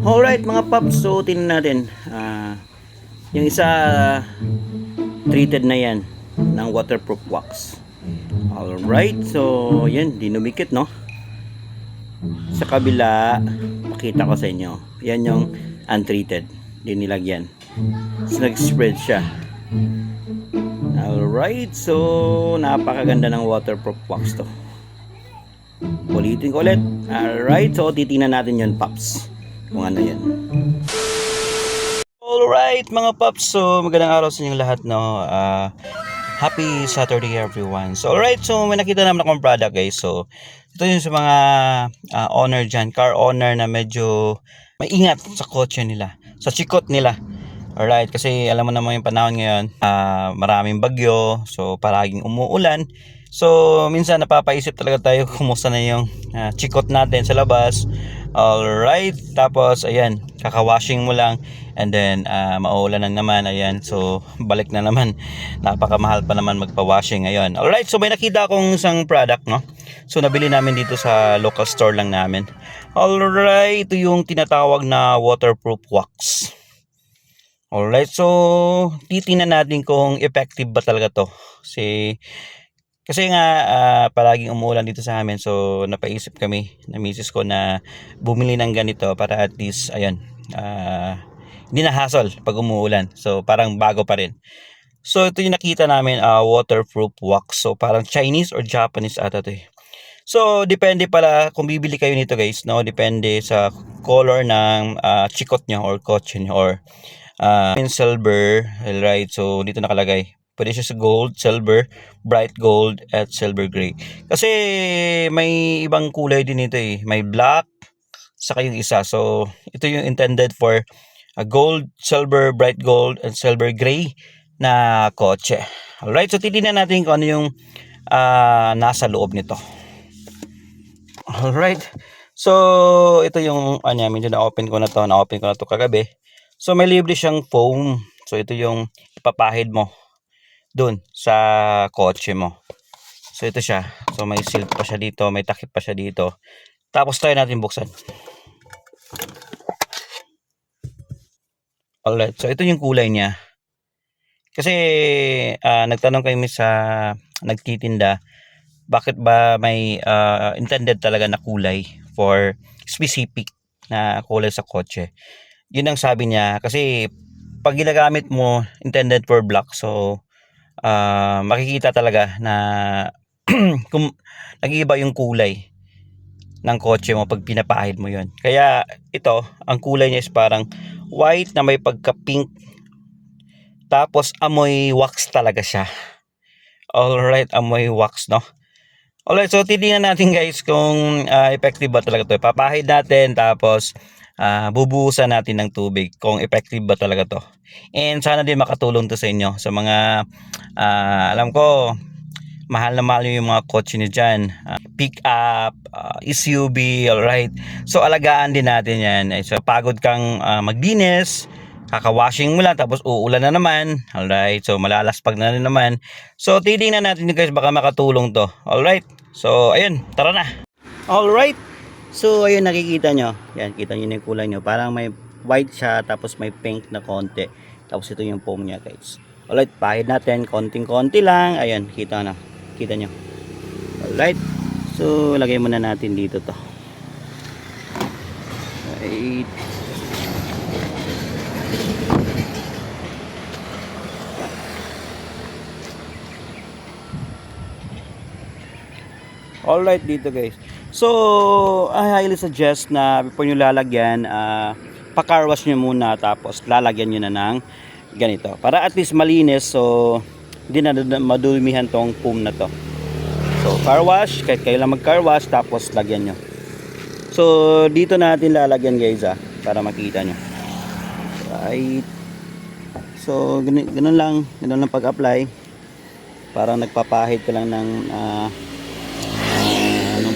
Alright mga paps, so tingnan natin. Ah, yung isa treated na yan ng waterproof wax. Alright, so yan, dinumikit no. Sa kabila, pakita ko sa inyo. Yan yung untreated, di nilagyan. So, nag-spread siya. Alright, so napakaganda ng waterproof wax to. Ulitin ko ulit. Alright, so titingnan natin yun, Paps. Kung ano yan. Alright, mga Paps. So, magandang araw sa inyong lahat, no? Ah, happy Saturday, everyone. So, alright, so may nakita naman akong product, guys. So, ito yung sa mga ah, owner dyan, car owner na medyo maingat sa kotse nila, sa chikot nila. Alright, kasi alam mo naman yung panahon ngayon, ah, maraming bagyo, so palaging umuulan. So, minsan napapaisip talaga tayo kumusta na yung ah, chikot natin sa labas. Alright, tapos ayan, kakawashing mo lang and then ah, mauulan na naman, ayan. So, balik na naman. Napakamahal pa naman magpa-washing ngayon. Alright, so may nakita akong isang product, no? So, nabili namin dito sa local store lang namin. Alright, ito yung tinatawag na waterproof wax. Alright, so titingnan natin kung effective ba talaga to. Kasi kasi nga ah, palaging umuulan dito sa amin so napaisip kami na misis ko na bumili ng ganito para at least ayun ah, hindi na hassle pag umuulan. So parang bago pa rin. So ito yung nakita namin ah, waterproof wax. So parang Chinese or Japanese ata to eh. So depende pala kung bibili kayo nito guys, no? Depende sa color ng ah, chikot nyo or kotse nyo or uh, silver, right? So, dito nakalagay. Pwede siya sa gold, silver, bright gold, at silver gray. Kasi may ibang kulay din ito eh. May black, saka yung isa. So, ito yung intended for a gold, silver, bright gold, and silver gray na kotse. Alright, so titignan natin kung ano yung ah, nasa loob nito. Alright. So, ito yung, ano, medyo na-open ko na to. Na-open ko na to kagabi. So may libre siyang foam. So ito yung ipapahid mo dun sa kotse mo. So ito siya. So may seal pa siya dito, may takip pa siya dito. Tapos try natin buksan. Alright, so ito yung kulay niya. Kasi ah, nagtanong kami sa nagtitinda, bakit ba may ah, intended talaga na kulay for specific na kulay sa kotse yun ang sabi niya kasi pag ginagamit mo intended for black so ah, makikita talaga na kung nag-iiba yung kulay ng kotse mo pag pinapahid mo yun. Kaya ito ang kulay niya is parang white na may pagka pink tapos amoy wax talaga siya. Alright amoy wax no? Alright so titingnan natin guys kung ah, effective ba talaga to. Papahid natin tapos ah, bubuhusan natin ng tubig kung effective ba talaga to. And sana din makatulong to sa inyo sa mga ah, alam ko mahal na mahal yung mga kotse niyo dyan. Ah, pick up, ah, SUV, alright. So alagaan din natin yan. Eh, So pagod kang ah, maglinis, kakawashing mo lang tapos uulan na naman. Alright. So malalaspag na rin naman. So titingnan natin guys baka makatulong to. Alright. So ayun, tara na. Alright. So, ayun nakikita nyo. Yan, kita nyo yung kulay nyo. Parang may white siya, tapos may pink na konti. Tapos ito yung foam niya, guys. Alright, pahid natin. Konting-konti lang. Ayan, kita na. Kita nyo. Alright. So, lagay muna natin dito to. Right. Alright dito guys. So, I highly suggest na before nyo lalagyan, uh, pa-car wash nyo muna tapos lalagyan nyo na ng ganito. Para at least malinis so hindi na madumihan tong foam na to. So, car wash, kahit kayo lang mag-car wash tapos lagyan nyo. So, dito natin lalagyan guys ah, para makita nyo. Right. So, ganun, ganun lang, ganun lang pag-apply. Parang nagpapahid ka lang ng ah,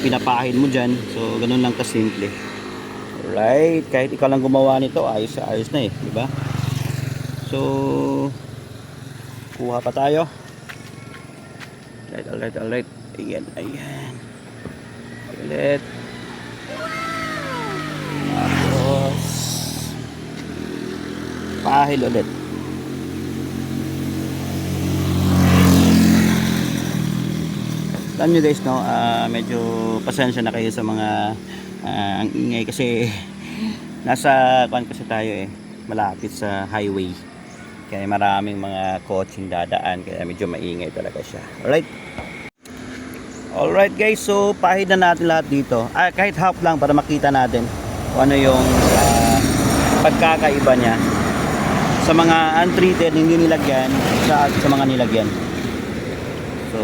anong pinapahid mo dyan. So ganun lang kasimple. Alright kahit ikaw lang gumawa nito ayos ayos na eh di ba? So kuha pa tayo. Alright alright alright. Ayan ayan. Ulit. Tapos dahil ulit. Alam nyo guys, no, ah, medyo pasensya na kayo sa mga ah, ang ingay kasi nasa kuan kasi tayo eh, malapit sa highway. Kaya maraming mga coaching dadaan kaya medyo maingay talaga siya. Alright? Alright guys, so pahid na natin lahat dito. Ah, kahit half lang para makita natin kung ano yung ah, pagkakaiba niya sa mga untreated hindi nilagyan sa sa mga nilagyan. So,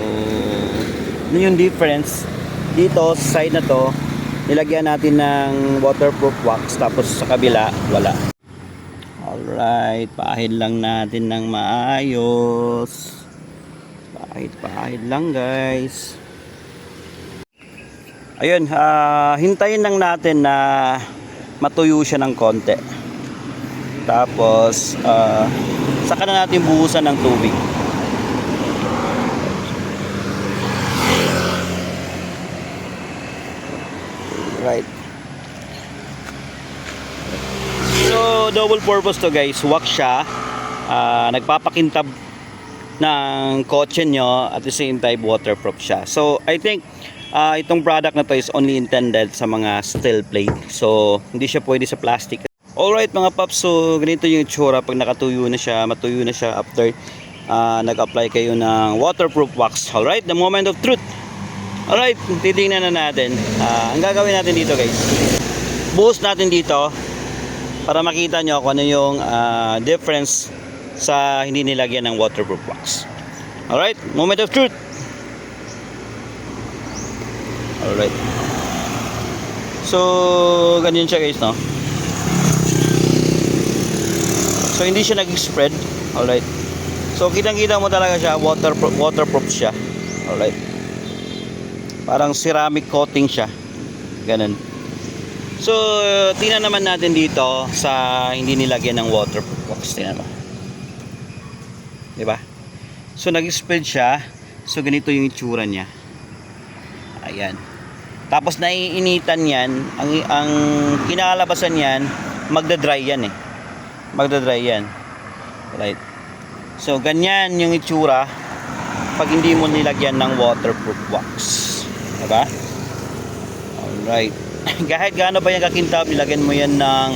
yung difference? Dito, sa side na to, nilagyan natin ng waterproof wax tapos sa kabila, wala. Alright, pahid lang natin ng maayos. Pahid, pahid lang guys. Ayun, ah, hintayin lang natin na matuyo siya ng konti. Tapos, ah, saka na natin buhusan ng tubig. Right. So, double purpose to guys. Wax siya. Ah, nagpapakintab ng kotse nyo at the same time waterproof siya. So, I think ah, itong product na to is only intended sa mga steel plate. So, hindi siya pwede sa plastic. Alright mga paps, so ganito yung itsura pag nakatuyo na siya, matuyo na siya after ah, nag-apply kayo ng waterproof wax. Alright, the moment of truth. Alright, titingnan na natin. Ah, ang gagawin natin dito guys, buhos natin dito para makita nyo kung ano yung ah, difference sa hindi nilagyan ng waterproof wax. Alright, moment of truth. Alright. So, ganyan siya guys, no? So, hindi siya nag-spread. Alright. So, kitang-kita mo talaga siya, waterproof, waterproof siya. Alright. Parang ceramic coating siya. Ganun. So, tingnan naman natin dito sa hindi nilagyan ng waterproof wax. Tingnan mo. Diba? So, nag-spread siya. So, ganito yung itsura niya. Ayan. Tapos, naiinitan yan. Ang, ang kinakalabasan yan, magda-dry yan eh. Magda-dry yan. Right. So, ganyan yung itsura pag hindi mo nilagyan ng waterproof wax. Diba? Alright. Kahit gaano ba yung kakintab, nilagyan mo yan ng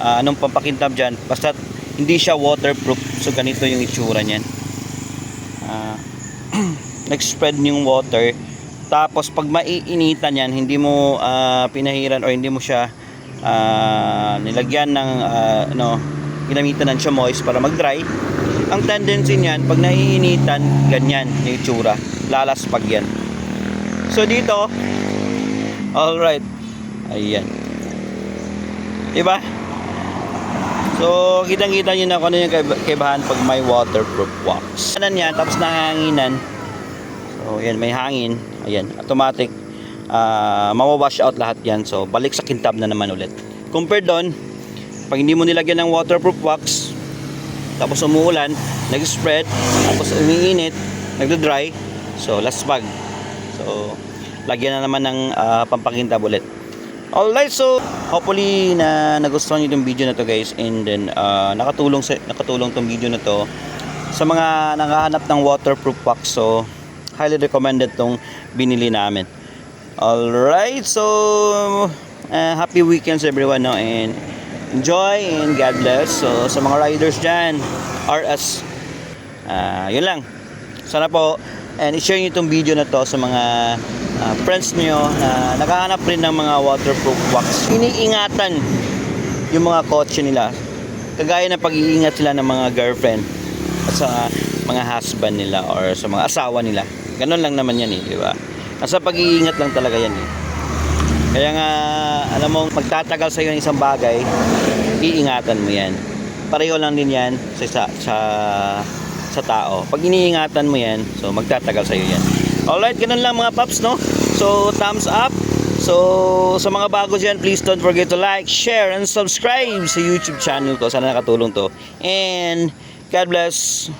ah, anong pampakintab dyan. Basta hindi siya waterproof. So, ganito yung itsura niyan. Ah, nag-spread yung water. Tapos, pag maiinitan yan, hindi mo ah, pinahiran or hindi mo siya ah, nilagyan ng ah, ano, ginamitan ng chamois para mag-dry. Ang tendency niyan, pag naiinitan, ganyan yung itsura. Lalaspag yan. So, dito, alright, ayan. Diba? So, kitang-kita nyo na kung ano yung kaib- kaibahan pag may waterproof wax. Ano yan, tapos nahanginan. So, yan, may hangin. Ayan, automatic. Uh, mawawash out lahat yan. So, balik sa kintab na naman ulit. Compared doon, pag hindi mo nilagyan ng waterproof wax, tapos umuulan, nag-spread, tapos umiinit, nagdo-dry, so last bag. So, lagyan na naman ng ah, pampakintab ulit. Alright, so hopefully na nagustuhan niyo itong video na to guys and then ah, nakatulong sa nakatulong tong video na to sa mga nakahanap ng waterproof wax. So, highly recommended tong binili namin. Alright, so ah, happy weekends everyone no and enjoy and God bless. So sa mga riders dyan, RS, ah yun lang. Sana po and i-share nyo itong video na to sa mga ah, friends nyo na nakahanap rin ng mga waterproof wax. Iniingatan yung mga kotse nila. Kagaya ng pag-iingat sila ng mga girlfriend at sa mga husband nila or sa mga asawa nila. Ganun lang naman yan eh, di ba? Nasa pag-iingat lang talaga yan eh. Kaya nga, alam mo, magtatagal sa iyo ng isang bagay, iingatan mo yan. Pareho lang din yan sa, sa, sa, sa tao. Pag iniingatan mo yan, so magtatagal sa iyo yan. Alright, ganun lang mga paps, no? So, thumbs up. So, sa mga bago dyan, please don't forget to like, share, and subscribe sa YouTube channel ko. Sana nakatulong to. And, God bless.